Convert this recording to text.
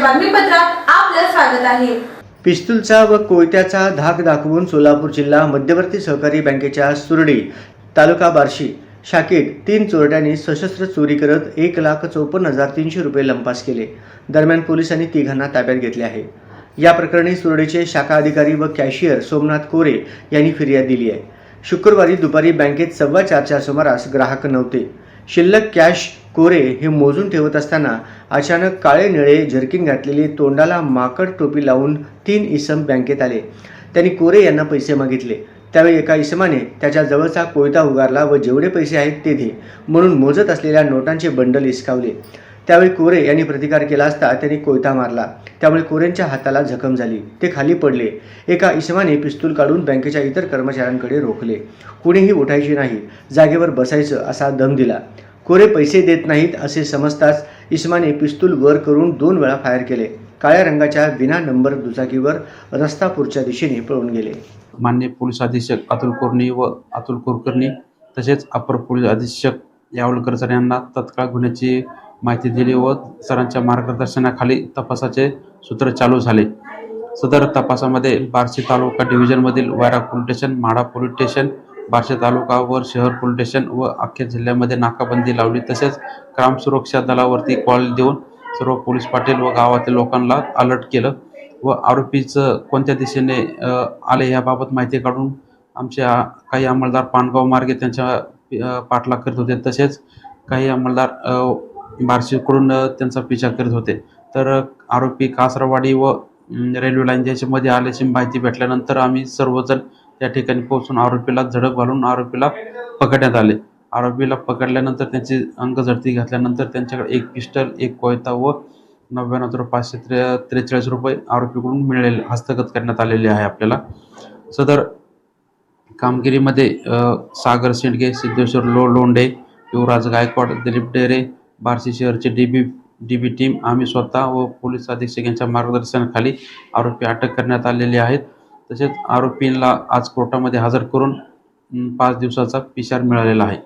न्यूजात आपलं स्वागत आहे. पिस्तूलचा व कोयत्याचा धाक दाखवून सोलापूर जिल्हा मध्यवर्ती सहकारी बँकेच्या सुरडी तालुका बार्शी शाखेत तीन चोरट्यांनी सशस्त्र चोरी करत एक लाख चौपन्न हजार तीनशे रुपये लंपास केले. दरम्यान पोलिसांनी तिघांना ताब्यात घेतले आहे. या प्रकरणी सुरडीचे शाखा अधिकारी व कॅशियर सोमनाथ कोरे यांनी फिर्याद दिली आहे. शुक्रवारी दुपारी बँकेत सव्वा चारच्या सुमारास ग्राहक नव्हते. शिल्लक कॅश कोरे हे मोजून ठेवत असताना अचानक काळे निळे जर्किन घातलेली तोंडाला माकड टोपी लावून तीन इसम बँकेत आले. त्यांनी कोरे यांना पैसे मागितले. त्यावेळी एका इसमाने त्याच्या जवळचा कोयता उगारला व जेवढे पैसे आहेत ते दे म्हणून मोजत असलेल्या नोटांचे बंडल इसकावले त्यावेळी कोरे यांनी प्रतिकार केला असता त्यांनी कोयता मारला. त्यामुळे कोरेंच्या हाताला जखम झाली. ते खाली पडले. एका इसमाने पिस्तूल काढून बँकेच्या इतर कर्मचाऱ्यांकडे रोखले. कुणीही उठायचे नाही. जागेवर बसायचं असा दम दिला. कोरे पैसे देत नाहीत असे समजताच इस्माने पिस्तूल वर करून दोन वेळा फायर केले. काळ्या रंगाच्या विना नंबर दुचाकीवर रस्तापूरच्या दिशेने पळून गेले. मान्य पोलीस अधीक्षक अतुल कुरणी व अतुल कुलकर्णी तसेच अपर पोलीस अधीक्षक यावलकर सर यांना तत्काळ गुन्ह्याची माहिती दिली व सरांच्या मार्गदर्शनाखाली तपासाचे सूत्र चालू झाले. सदर तपासामध्ये बार्शी तालुका डिव्हिजनमधील वायरा police station Madha police station Barshi taluka शहर पोलीस स्टेशन व अख्ख्या जिल्ह्यामध्ये नाकाबंदी लावली. तसेच ग्राम सुरक्षा दलावरती कॉल देऊन सर्व पोलीस पाटील व गावातील लोकांना अलर्ट केलं व आरोपीचं कोणत्या दिशेने आले याबाबत माहिती काढून आमच्या काही अंमलदार पानगाव मार्गे त्यांच्या पाठलाग करत होते. तसेच काही अंमलदार बार्शीकडून त्यांचा पिछा करत होते. तर आरोपी कासरवाडी व रेल्वे लाईन ज्याच्यामध्ये आल्याची माहिती भेटल्यानंतर आम्ही सर्वजण त्या ठिकाणी पोहोचून आरोपीला झडप घालून आरोपीला पकडण्यात आले. आरोपीला पकडल्यानंतर त्यांची अंग झडती घातल्यानंतर त्यांच्याकडे एक पिस्टल एक कोयता व नव्याण्णव हजार पाचशे त्रे त्रेचाळीस रुपये आरोपीकडून मिळाले हस्तगत करण्यात आलेले आहे आपल्याला. सदर कामगिरीमध्ये सागर शेंडगे सिद्धेश्वर लो Londhe Yuvraj Gaikwad Dilip Dere Barshi शहरचे D B D B team आम्ही स्वतः व पोलीस अधीक्षक यांच्या मार्गदर्शनाखाली आरोपी अटक करण्यात आलेले आहेत. तसेच आरोपींना आज कोर्टामध्ये हजर करून पाच दिवसाचा पिशार मिळालेला आहे.